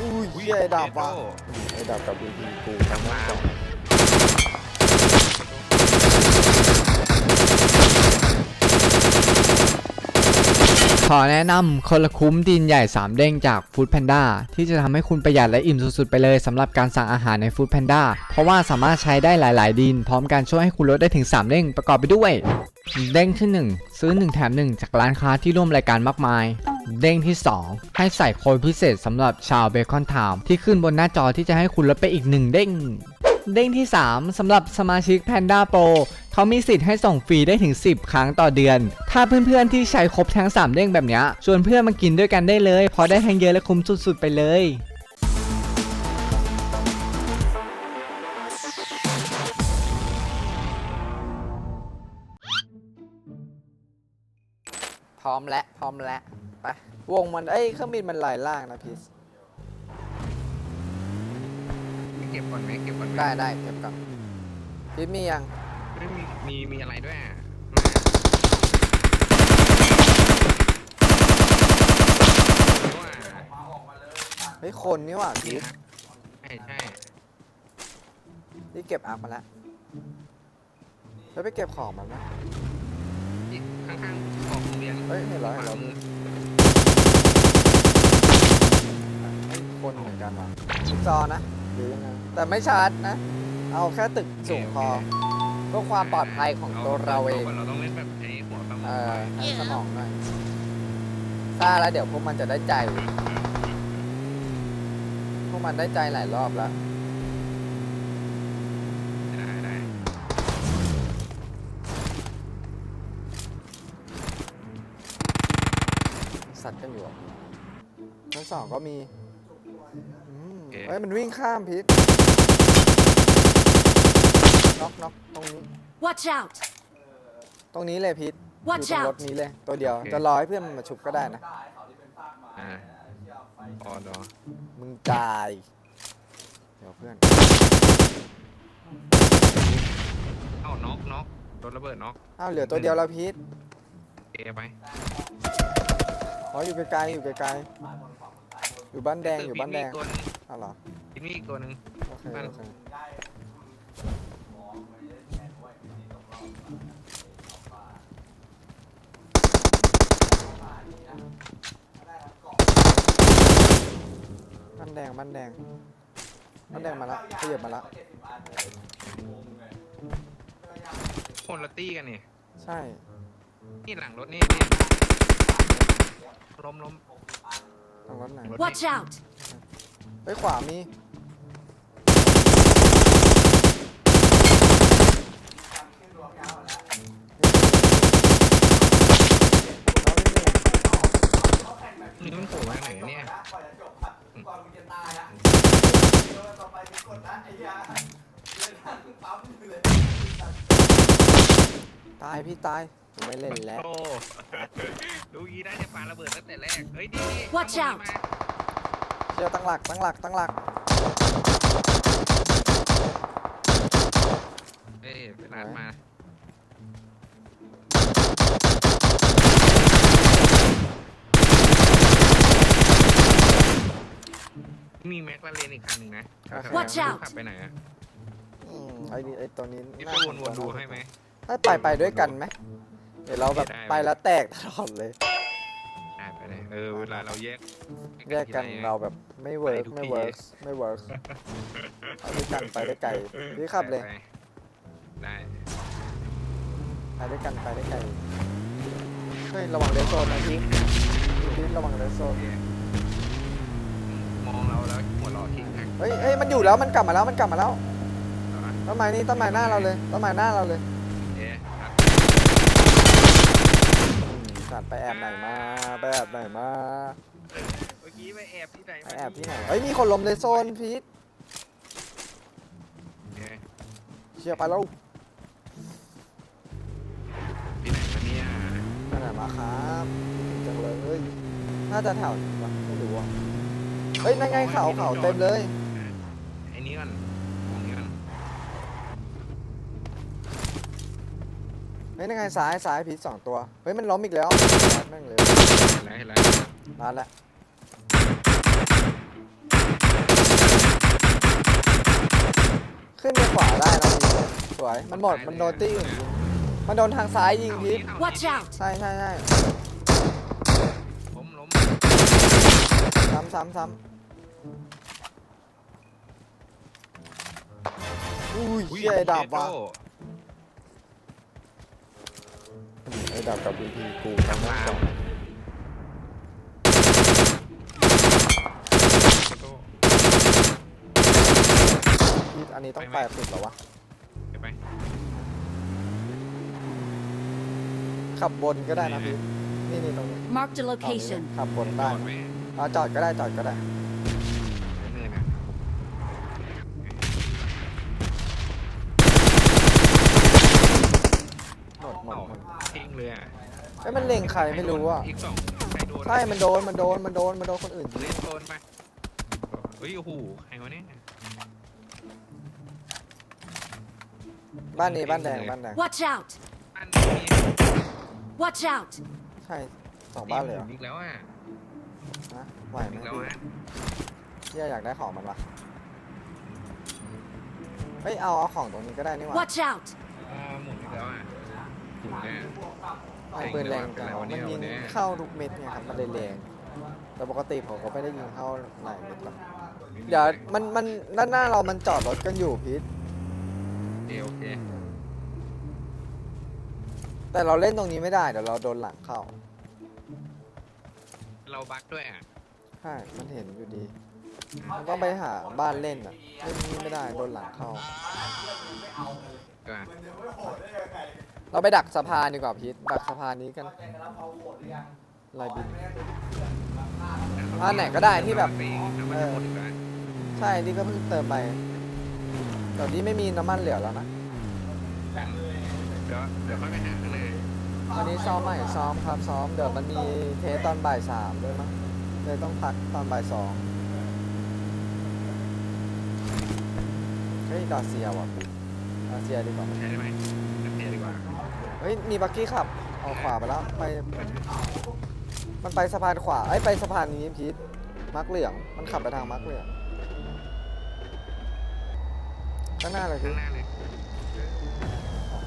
อุ้ยเหี้ยไอ้ดาบว่ะไอ้ดาบกับบีบีกูทั้งนั้นสองขอแนะนำคนละคุ้มดินใหญ่ 3 เด้งจาก Food Panda ที่จะทำให้คุณประหยัดและอิ่มสุดๆ ไปเลยสำหรับการสั่งอาหารใน Food Panda เพราะว่าสามารถใช้ได้หลาย ๆ ดิน พร้อมการช่วยให้คุณลดได้ถึง 3 เด้งประกอบไปด้วย เด้งที่ 1 ซื้อ 1 แถม 1 จากร้านค้าที่ร่วมรายการมากมายเด้งที่ 2 ให้ใส่โค้ดพิเศษสำหรับชาวเบคอนทาวที่ขึ้นบนหน้าจอที่จะให้คุณลดไปอีก 1 เด้ง เด้งที่ 3สำหรับสมาชิก Panda Pro เขามีสิทธิ์ให้ส่งฟรีได้ถึง 10 ครั้งต่อเดือน ถ้าเพื่อนๆที่ใช้ครบทั้ง 3 เด้งแบบนี้ชวนเพื่อนมากินด้วยกันได้เลยเพราะได้ทั้งเยอะและคุ้มสุดๆ ไปเลยพร้อมแล้วพร้อมแล้ว ไปวงมันเอ้ยเครื่องบินมันลายล่างนะพีสเก็บก่อนไหมเก็บก่อนไหมได้ได้เก็บก่อนพีสมียังไม่มีมีมีอะไรด้วยอะมาว่าเฮ้ยคนนี่หว่าพีนี่สครับใช่ใช่นี่เก็บอัพมาแล้วแล้วไปเก็บของมันไหมที่ข้างๆของโรงเรียนเฮ้ยเห็นแล้วขเห็นวาแล้วมือ เฮ้ยคนเห มือนกันว่ะจอนะหรือยังไงแต่ไม่ชาร์จนะ เอาแค่ตึกสูงพอเพื่อความปลอดภัยของตัวเราเองเราต้องเล่นแบบไอ้หัวสมเอองอให้สมองหน่อยซ่าแล้วเดี๋ยวพวกมันจะได้ใจ พวกมันได้ใจหลายรอบแล้วได้ได้สัตว์กันอยู่อะชั้นสองก็มี อืมเฮ้ยมันวิ่งข้ามพิษน็อกน็อกตรงนี้ Watch out! ตรงนี้เลยพิษอยู่ Watch ตรงร out ถนี้เลย ตัวเดียว จะรอให้เพื่อนมันมาชุบก็ได้นะ อ่าพอดอมึงตาย เดี๋ยวเพื่อน เอ้าน็อกน็อกโดนระเบิดน็อกอ้าวเหลือตัวเดียวแล้วพิษเอไปอ๋ออยู่ไกลๆอยู่ไกลๆอยู่บ้านแดงอยู่บ้านแดงมีตัวนึง อ้าวเหรอมีอีกตัวหนึงโอเคบ้านโอเคบ้านแดงบ้านแดงบ้านแดงมาละขยับมาละ คนละตี้กันนี่ ใช่ นี่หลังรถนี่นี่ล้มล้มตรงรถไหนรถ Watch out! ไปขวามีเอาไม่มี นี่มันโผล่มาไหนเนี่ยตายพี่ตายผมไม่เล่นแล้ว โอ้ดูยีได้จะปาระเบิดตั้งแต่แรก เฮ้ยดีดี Watch out เชียวตั้งหลักตั้งหลักตั้งหลักเอ้ยไปนัดมา มีแม็กลาเรนอีกคันหนึ่งนะ Watch out ขับไปไหนอะอืมไอ้นี่ไอ้ตัวนี้นี่น่าไปวนๆดูให้ไหมถ้าไปไปด้วยกันไหมเดี๋ยวเราแบบได้ไปแล้วแตกตลอดเลยได้ไป เลยเออเวลาเราแยกแยกกันทีไรเราแบบไม่เวิร์กไปทุกไม่ที่เวิร์กไม่เวิร์กไปด้วยกันไปได้ไกลพี่ขับเลยไปได้ไปด้วยกันไปได้ไกลเฮ้ยระวังเดซโซนนะพี่พี่ระวังเดซโซนมองเราแล้วหัวเราะทิ้งแท็กเฮ้ยเฮ้ยมันอยู่แล้วมันกลับมาแล้วมันกลับมาแล้วเหรอต้นไม้นี่ต้นไม้หน้าเราเลยต้นไม้หน้าเราเลย เอ๊ะครับ อืม สัตว์ไปแอบไหนมาไปแอบไหนมาเมื่อกี้ไปแอบที่ไหนไปมาแอบที่ไหนเฮ้ยมีคนลมในโซนพีทเอ๊ะเชียร์ไปแล้วที่ไหนมาเนี่ยไปไหนมาครับคิดถึงจังเลยน่าจะแถวนี้วะไม่รู้อะเฮ้ยนั่นไงเขาเขาเต็มเลย ฮ้ยนั่นไงซ้ายซ้ายผีสองตัว เฮ้ยมันล้มอีกแล้วรัดแม่งเลยเห็นแล้วเห็นแล้วรัดละขึ้นไปขวาได้นะพี่สวย มันหมด มันโดนตี้มันโดนทางซ้ายยิงพีท Watch out! ใช่ใช่ใช่ล้มล้มซ้ำซ้ำซ้ำอุ้ยเหี้ยอ้ดาบว่ะ ดาบกับบีพีกูทั้งนั้องอันนี้ต้องแปดสิบหรอวะเดี๋ยวไปขับบนก็ได้นะพีทนี่นี่ตรงนี้ Marked a เอานี่ location. ขับบนได้อดไหมเอาจอดก็ได้จอดก็ได้ เนินอะ หมดหมด เอ้า หมด ทิ้ง เลยอะไอ้ยมันเล็งใครไม่รู้อะอีกสองใครโดนใช่มันโดนมันโดนมันโดนมันโดนคนอื่นยิงเล่นโดนไปเฮ้ยโอ้โหใครวะเนี่ยบ้านนี้บ้านแดงบ้านแดง Watch out! อันนี้ Watch out! ใช่สองบ้านเลยเหรออีกแล้วอะนะไหวไหมอีกแล้วอะเที่ยอยากได้ของมันวะเฮ้ยเอาเอาของตรงนี้ก็ได้นี่หว่า Watch out! อ่าหมุนอีกแล้วอะ ถึงเนี่ยเอาปืนแรงจังเป็นไรวะมันเนี่ยยิงวันนี้เข้าทุกเม็ดไงครับมันเลยแรงแต่ปกติผมก็ไม่ได้ยิงเข้าหลายเม็ดหรอกเดี๋ยวมันมันด้านหน้าเรามันจอดรถกันอยู่พีทโอเคโอเค แต่เราเล่นตรงนี้ไม่ได้เดี๋ยวเราโดนหลังเข้า เราบักด้วยอะใช่มันเห็นอยู่ดีมันต้องไปหาบ้านเล่นอะเล่นนี้ไม่ได้โดนหลังเข้าก็ เราไปดักสะพานดีกว่าพีทดักสะพานนี้กันลายบินอันไหนก็ได้ที่แบบน้ำมันจะหมดอีกแล้วใช่นี่ก็เพิ่งเติมไปเดี๋ยวนี้ไม่มีน้ำมันเหลือแล้วนะเดี๋ยวเดี๋ยวค่อยไปหาข้างในวันนี้ซ้อมใหม่ซ้อมครับซ้อมเดี๋ยวมันมีเทสตอนบ่ายสามด้วยมั้งเลยต้องพักตอนบ่ายสองเฮ้ยกาเซียว่ะกาเซียดีกว่าใช่ไหมน้ำเทียดีกว่า เฮ้ยมีบักกี้ขับเอาขวาไปแล้วไปมันไปสะพานขวาไอ้ยไปสะพานนี้พีทมักเหลืองมันขับไปทางมักเหลืองข้างหน้าเลยข้าพี่งหน้าเลย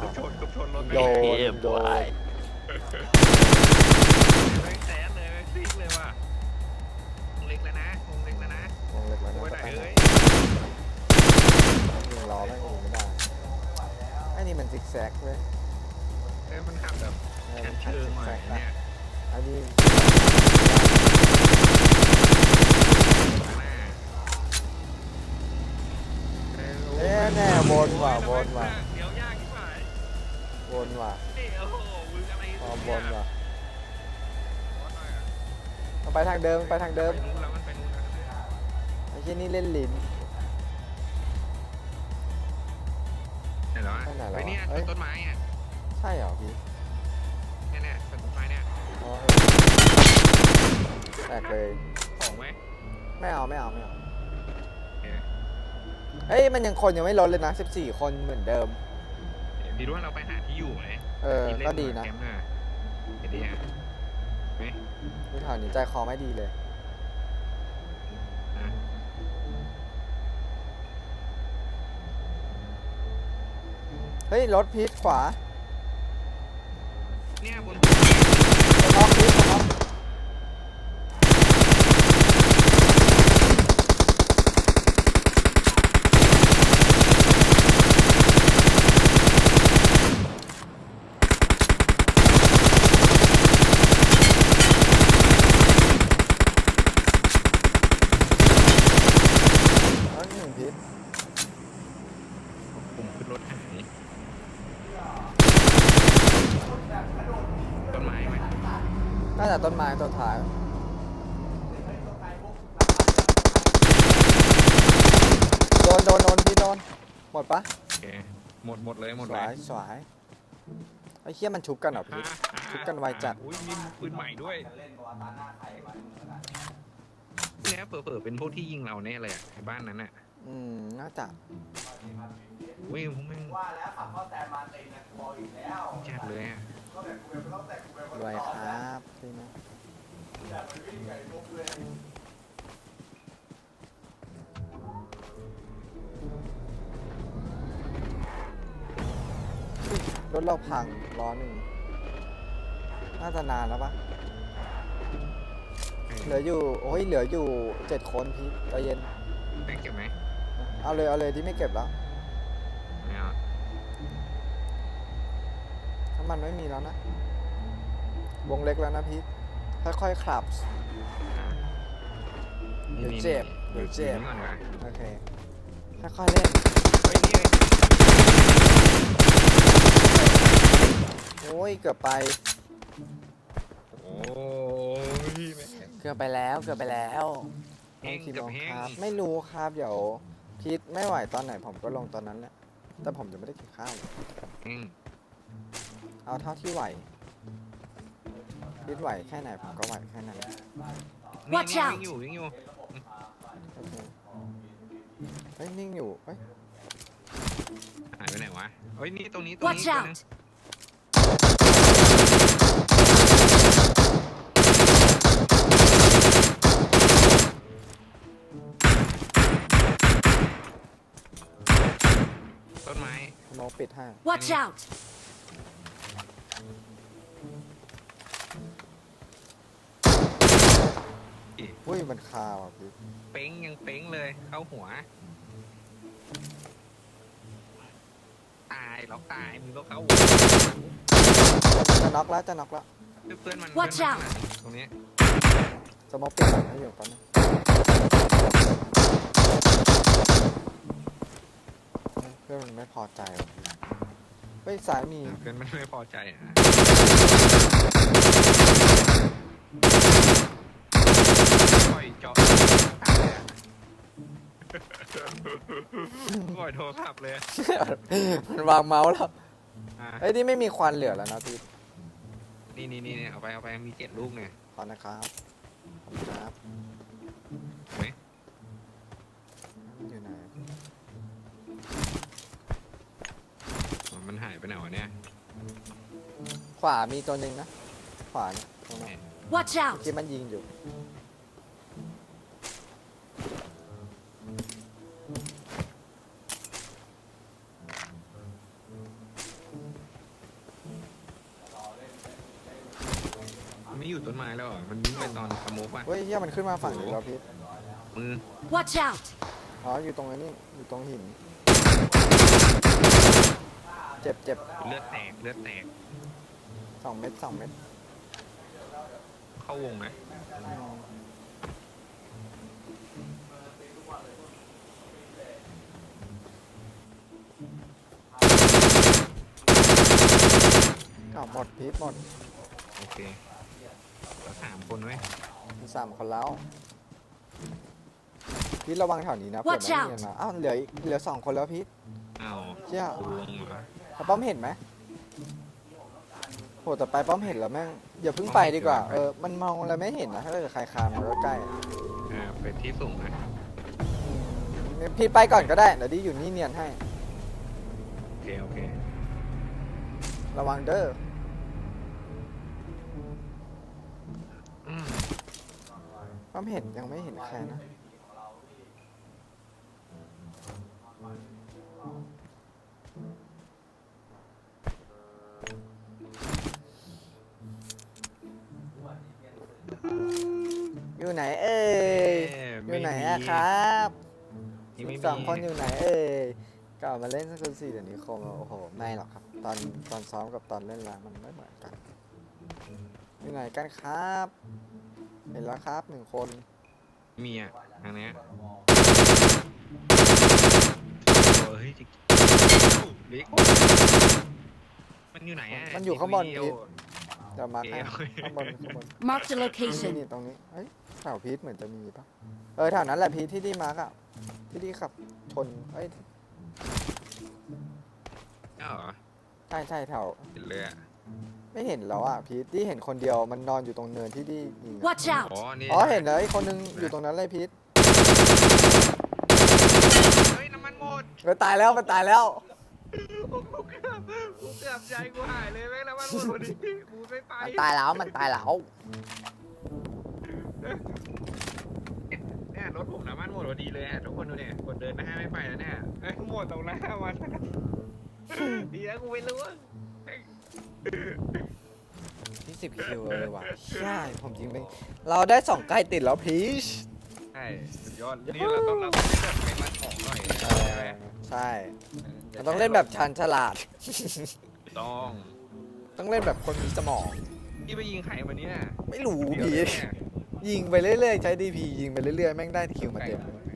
กบชนกบชนรถโดนโดนไม่แซดเลยไม่ซิกเลยว่ะวงเล็กแล้วนะวงเล็กแล้วนะวงเล็กแล้วโอ้ยนะไหนแต่เอ้ยยิงล้อแม่งยิงไม่ได้ไอ้นี่มันซิกแซกเว้ย เอ้ยมันขับแบบไอ้ชั้นมันเชิงซิกว่ะแซกนะเนี่ยอันนี้ข้างหน้าเอ๊ะแน่บนว่ะบนว่ะเดี๋ยวยากที่ไหนบนว่ะเอ้ยโอ้โหมึงอะไรพอบนว่ะมันไปทางเดิมไปทางเดิมไปนู้นแล้วมันไปนู้นแล้วไอ้ที่นี่เล่นลิ้นเห็นเหรอไปไหนแล้วไอ้เนี่ยเฮ้ยต้นไม้อะ ใช่เหรอพี่เนี่ยเนี่ยต้นไม้เนี่ยอ๋อแตกเลยของไหมไม่เอาไม่เอาไม่เอาโอเคเฮ้ยมันยังคนยังไม่ลดเลยนะ 14 คนเหมือนเดิมดีด้วยเราไปหาที่อยู่ไหมเออที่เล่ก็ดีนะแคมป์น่ะเห็นดีอะไหมนี่แถวนี้ใจคอไม่ดีเลย อะเฮ้ยรถพีทขวา เนี่ยบนสต็อกน็อกแล้วหนึ่งพีท ผมขึ้นรถหายต้นไม้ไหม น่าจะ ต้นไม้ต้นท้ายโดนโดนโดนพี่โดนหมดปะโอเคหมดหมดเลยหมดสเลวยยสวยไอ้เคี้ยมันชุบกันเหรอพี่ ชุบกันไวจัด อุ้ยมีปืนใหม่ด้วยเนี่ยเปิดๆเป็นพวกที่ยิงเราแน่เลยอะไอ้บ้านนั้นอะอืมน่าจะเว้ยผมแม่งว่าแล้วขับเข้าแซมมาเต็มนะบอกอีกแล้วจัดเลยอะ รวยครับพี่นะถเราพังล้อหนึ่งน่าจะนานแล้วปะเหลืออยู่ โอ้ย เหลืออยู่เจ็ดคนพี่ใจเย็นได้เก็บไหม เอาเลย เอาเลยที่ไม่เก็บแล้ว ไม่เอา มันไม่มีแล้วนะ วงเล็กแล้วนะพี่ ค่อยๆขับ เดี๋ยวเจ็บ เดี๋ยวเจ็บ ก่อนดีกว่าโอเค ค่อยๆเล่นเฮ้ยนี่เลยโอ้ย เกือบไป โอ้ยแม่ง เกือบไปแล้ว เกือบไปแล้วแห้งกี่เกืโมอบงแห้ง ครับ ไม่รู้ครับ เดี๋ยวพีทไม่ไหวตอนไหนผมก็ลงตอนนั้นแหละ แต่ผมจะไม่ได้กินข้าวแห้ง เอาเท่าที่ไหวพีทไหวแค่ไหนผมก็ไหวแค่นั้น นี่ Watch นี่ out ยังอยู่ยังอยู่โอเคเฮ้ยนิ่งอยู่เฮ้ยหายไปไหนวะเฮ้ยนี่ตรงนี้ตรง Watch นี้ตัวนึง out! ต้นไม้ สโมองปิดให้ Watch out! อุ้ยมันคาวอะพีทเป้งยังเป้งเลยเข้าหัว ตายล็อกตายมึงล็อกเข้าหัวจะน็อกแล้วจะน็อกแล้วเพื่อนมัน Watch เพื่อน out มันตรงนี้สโมองปิดหลังให้อยู่ตอนนี้เพื่อนมันไม่พอใจว่ะเฮ้ยสายมี เพื่อนมันไม่พอใจอะปล่อยเจาะ ปล่อยโทรศัพท์เลยอะมันวางเมาส์แล้วอะเฮ้ยนี่ไม่มีควันเหลือแล้วนะพีทนี่นี่นี่เอาไปเอาไปมีเจ็ดลูกเนี่ย ขอนะครับขอบคุณครับเฮ้ยมันอยู่ไหนมันหายไปไหนวะเนี่ยขวามีตัวหนึ่งนะ ขวาเนี่ยตรงนั้น Watch เมื่อ out! กี้มันยิงอยู่ มันไม่อยู่ต้นไม้แล้วเหรอมันวิ่งไปตอนสโมกอะเฮ้ยเฮียมันขึ้นมาฝั่งนี้แล้วพีทมือ Watch out! อ๋อ อยู่ตรงนี้ อยู่ตรงหิน เจ็บเจ็บเลือดแตกเลือดแตกสองเม็ดสองเม็ดเข้าวงนะอืมอ้าวหมดพีทหมด โอเคเรา สามคนไว้ยมีสามคนแล้วพีทระวังแถวนี้นะเผื่อ Watch มัน out มีนะอ้าวเหลืออีกเหลือสองคนแล้วพีทอ้าวเชี่ยตัววงเหรอเขาป้อมเห็นไหมโหแต่ไปป้อมเห็นแล้วแม่งอย่าเพิ่งไปดีกว่าเออมันมองอะไรไม่เห็นนะถ้าเกิดใครคานมาใกล้ๆอะอ่าไปที่สูงนะพี่ไปก่อนก็ได้เดี๋ยวดิอยู่นี่เนียนให้ โอเคโอเคระวังเด้ออื ป้อมเห็นยังไม่เห็นใครนะ อยู่ไหนเอ่ยเอ้ยอไม่ยู่ไหนมีอะครับนี่ไม่มีสองคนอยู่ไหนเอ่ยกลับมาเล่นสกุลสี่เดี๋ยวนี้คงโอ้โหไม่หรอกครับ ตอนตอนซ้อมกับตอนเล่นแล้วมันไม่เหมือนกันอยู่ไหนกันครับ เห็นแล้วครับหนึ่งคนมีอะทางเนี้ยโอ้ยจิกเล็กมันอยู่ไหนอะมันอยู่ข้างบนเดียวพีทเดี๋ยวมาให้ข้างบนข้างบน Marked a นี่ location. นี่ตรงนี้เอ้ยแถวพีทเหมือนจะมีปะเออแถวนั้นแหละพีทที่ดีมาร์กอะที่ดีขับชนเอ้ยอ้าวเหรอใช่ใช่แถวเห็นเลยอะ ไม่เห็นแล้วอะพีทที่เห็นคนเดียวมันนอนอยู่ตรงเนินที่ดียิงอะ Watch อ๋อ out! นี่อ๋อเห็นเลยคนนึงอยู่ตรงนั้นเลยพีทเฮ้ยน้ำมันหมดมันตายแล้วมันตายแล้วกูเกือบกูเกือบใจกูหายเลยแม่งน้ำมันหมดพอดีกูไม่ไปมันตายแล้วมันตายแล้วเนี่ยรถผมน้ำมันหมดพอดีเลยอะทุกคนดูเนี่ยกดเดินหน้าไม่ไปแล้วเนี่ยเอ้ยหมดตรงหน้ามันดีแล้วกูไม่รู้ว่าแม่ง ที่สิบคิวเลยว่ะใช่ผมจริงไปเราได้สองใกล้ติดแล้วพีชใช่สุดยอดนี่เราต้องเราต้องเล่นแบบไม่มันของหน่อยนะเอใช่อไหมใช่เราต้องเล่นแบบชันฉลาด ต้องต้องเล่นแบบคนมีสมองพี่ไปยิงใครวันนี้น่ะไม่รู้เดี๋ยวพีชเนี่ยยิงไปเรื่อยๆใช้ดีพียิงไปเรื่อยๆแม่งได้คิวมาเต็มเลย